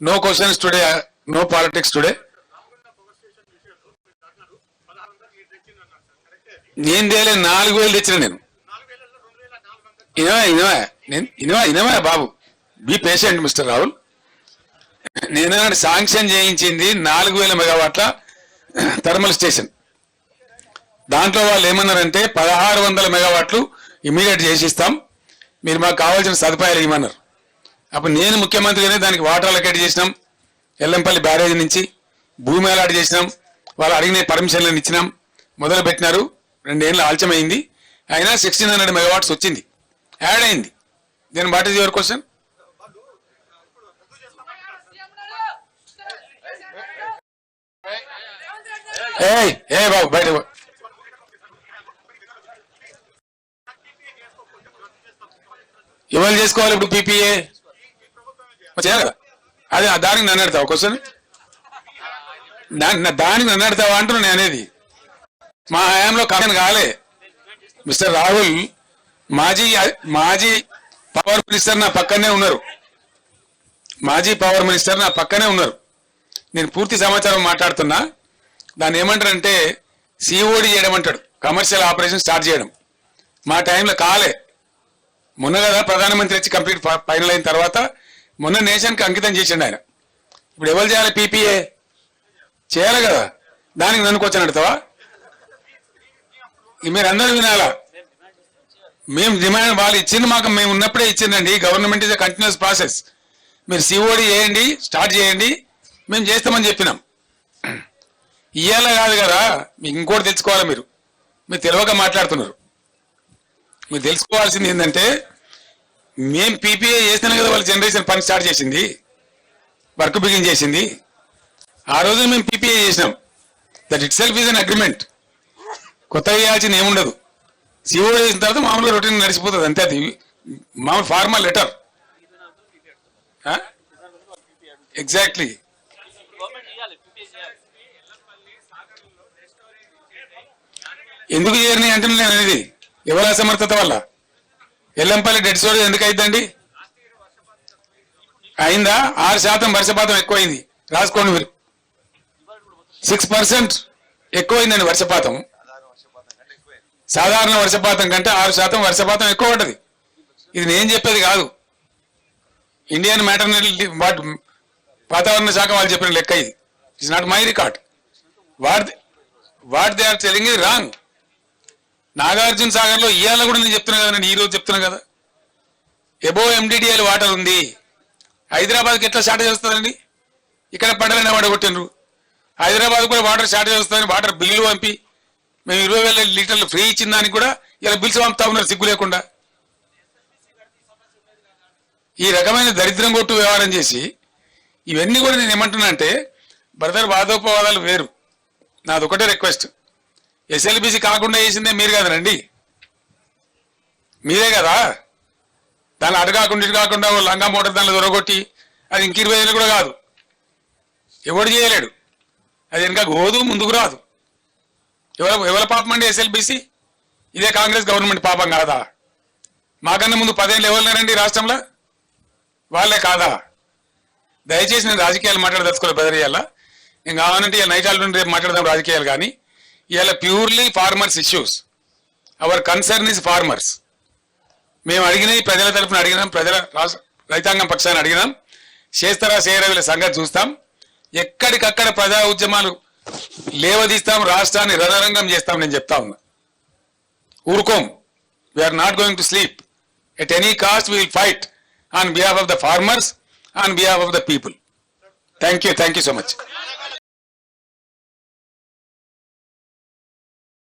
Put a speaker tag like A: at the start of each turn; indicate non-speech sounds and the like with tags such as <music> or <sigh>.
A: No questions today no politics today నేను తేలే నాలుగు వేలు తెచ్చిన నేను. ఇనవా ఇనవా నేను ఇనవా ఇనవా బాబు. బి పేషెంట్ మిస్టర్ రాహుల్ నేను శాంక్షన్ చేయించింది నాలుగు వేల మెగావాట్ల <clears throat> థర్మల్ స్టేషన్ దాంట్లో వాళ్ళు ఏమన్నారంటే పదహారు వందల మెగావాట్లు ఇమీడియట్ చేసిస్తాం. మీరు మాకు కావాల్సిన సదుపాయాలు ఇవ్వమన్నారు. అప్పుడు నేను ముఖ్యమంత్రిగానే దానికి వాటర్ అలకేట్ చేసినాం. ఎల్లంపల్లి బ్యారేజ్ నుంచి భూమి అలాట్ చేసినాం. వాళ్ళు అడిగిన పర్మిషన్లను ఇచ్చినాం. మొదలు పెట్టినారు. రెండేళ్ళు ఆలస్యమైంది. అయినా సిక్స్టీన్ హండ్రెడ్ మెగావాట్స్ వచ్చింది. యాడ్ అయింది. దీని వాట్ ఈస్ యువర్ క్వశ్చన్ ఏ ఏ బాబు బయట పో. ఎవరు చేసుకోవాలి ఇప్పుడు పీపీఏ చేయాలి కదా? అదే దానికి నన్ను అడతావా క్వశ్చన్ దానికి దానికి నన్ను అడతావా అంటున్నా నేను అనేది. మా హయాంలో కాదని కాలే. మిస్టర్ రాహుల్ మాజీ మాజీ పవర్ మినిస్టర్ నా పక్కనే ఉన్నారు. మాజీ పవర్ మినిస్టర్ నా పక్కనే ఉన్నారు. నేను పూర్తి సమాచారం మాట్లాడుతున్నా. దాన్ని ఏమంటారంటే సిఓడి చేయడం అంటాడు. కమర్షియల్ ఆపరేషన్ స్టార్ట్ చేయడం. మా టైంలో కాలే. మొన్న కదా ప్రధానమంత్రి వచ్చి కంప్లీట్ ఫైనల్ అయిన తర్వాత మొన్న నేషన్కి అంకితం చేసిండు ఆయన. ఇప్పుడు ఎవరు చేయాలి పీపీఏ? చేయాలి కదా. దానికి నన్ను కూర్చొని అడతావా మీరందరూ వినాలా? మేము డిమాండ్ వాళ్ళు ఇచ్చింది మాకు మేము ఉన్నప్పుడే ఇచ్చిందండి. గవర్నమెంట్ ఇస్ కంటిన్యూస్ ప్రాసెస్ మీరు సిఓడి చేయండి స్టార్ట్ చేయండి మేము చేస్తామని చెప్పినాం. ఇయ్యాల కాదు కదా మీకు ఇంకోటి తెలుసుకోవాలి మీరు. మీరు తెలియక మాట్లాడుతున్నారు. మీరు తెలుసుకోవాల్సింది ఏంటంటే మేం పీపీఏ చేస్తేనే కదా వాళ్ళ జనరేషన్ పని స్టార్ట్ చేసింది. వర్క్ బిగిన్ చేసింది. ఆ రోజు మేము పీపీఏ చేసినాం. That itself is an agreement కొత్తగా చేయాల్సింది ఏముండదు సిఓ చేసిన తర్వాత మామూలుగా రొటీన్ నడిచిపోతుంది. అంతే అది. మామూలు ఫార్మల్ లెటర్ ఎగ్జాక్ట్లీ ఎందుకు చేరినాయి అంటే నేను అనేది ఎవరి అసమర్థత వల్ల? ఎల్లంపల్లి డెడ్ స్టోరేజ్ ఎందుకు అయిందండి అయిందా? ఆరు శాతం వర్షపాతం ఎక్కువైంది. రాసుకోండి మీరు. సిక్స్ పర్సెంట్ ఎక్కువైందండి వర్షపాతం. సాధారణ వర్షపాతం కంటే ఆరు శాతం వర్షపాతం ఎక్కువ ఉంటుంది ఇది నేను చెప్పేది కాదు. ఇండియన్ మ్యాటర్నల్ వాటి వాతావరణ శాఖ వాళ్ళు చెప్పిన లెక్క ఇది. It's not my record what what they are telling ఇది రాంగ్ నాగార్జున సాగర్లో ఇవాళ కూడా నేను చెప్తున్నా కదా నేను ఈ రోజు చెప్తున్నా కదా. ఎబో ఎండిడిఎల్ వాటర్ ఉంది. హైదరాబాద్కి ఎట్లా షార్టేజ్ వస్తుందండి ఇక్కడ పడలేని పడగొట్టినరు హైదరాబాద్ కూడా వాటర్ షార్టేజ్ వస్తుందని వాటర్ బిల్లు పంపి మేము ఇరవై వేల లీటర్లు ఫ్రీ ఇచ్చిన దానికి కూడా ఇలా బిల్స్ పంపుతా ఉన్నారు సిగ్గు లేకుండా. ఈ రకమైన దరిద్రం కొట్టు వ్యవహారం చేసి ఇవన్నీ కూడా నేను ఏమంటున్నా అంటే బ్రదర్ వాదోపవాదాలు వేరు. నాది ఒకటే రిక్వెస్ట్. ఎస్ఎల్బిసి కాకుండా వేసిందే మీరు కదనండి మీరే కదా. దాన్ని అటు కాకుండా ఇటు కాకుండా లంగా మోటార్ దానిలో దొరగొట్టి అది ఇంక ఇరవై ఏళ్ళు కూడా కాదు. ఎవడు చేయలేడు. అది వెనక గోదు ముందుకు రాదు. ఎవరు ఎవరి పాపం అండి ఎస్ఎల్బిసి? ఇదే కాంగ్రెస్ గవర్నమెంట్ పాపం కాదా? మాకన్నా ముందు పదేళ్ళు ఎవరున్నారండి రాష్ట్రంలో? వాళ్ళే కాదా? దయచేసి నేను రాజకీయాలు మాట్లాడదలుచుకోలేదు బెదరియాల నేను కావాలంటే ఇలా నైట్ రేపు మాట్లాడదాం రాజకీయాలు కానీ. ఇలా purely farmers issues. Our concern is farmers. మేము అడిగినవి ప్రజల తరఫున అడిగినాం ప్రజల రాష్ట్ర రైతాంగం పక్షాన్ని అడిగినాం. చేస్తారా చేయరా వీళ్ళ సంగతి చూస్తాం. ఎక్కడికక్కడ ప్రజా ఉద్యమాలు లేవదీస్తాం రాష్ట్రాన్ని రణరంగం చేస్తాం నేను చెప్తా ఉన్నా. ఊరుకోం. We are not going to sleep at any cost will fight on behalf of the farmers on behalf of the people thank you thank you so much